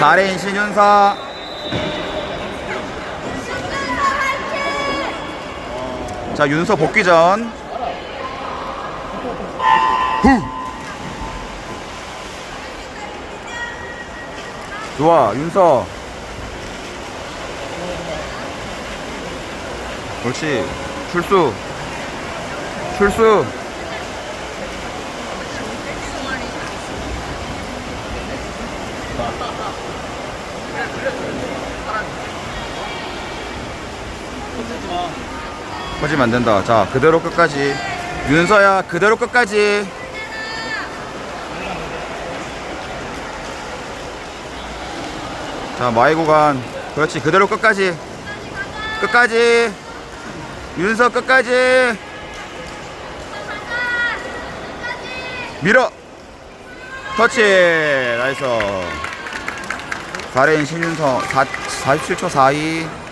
4레인 신윤서. 자 윤서 복귀 전. 후. 좋아 윤서. 그렇지. 출수. 출수 퍼지면 안 된다. 자, 그대로 끝까지. 윤서야, 그대로 끝까지. 자, 마이 구간. 그렇지, 그대로 끝까지. 끝까지. 윤서 끝까지. 밀어. 터치. 나이스. 4레인 신윤서 4, 47초 42.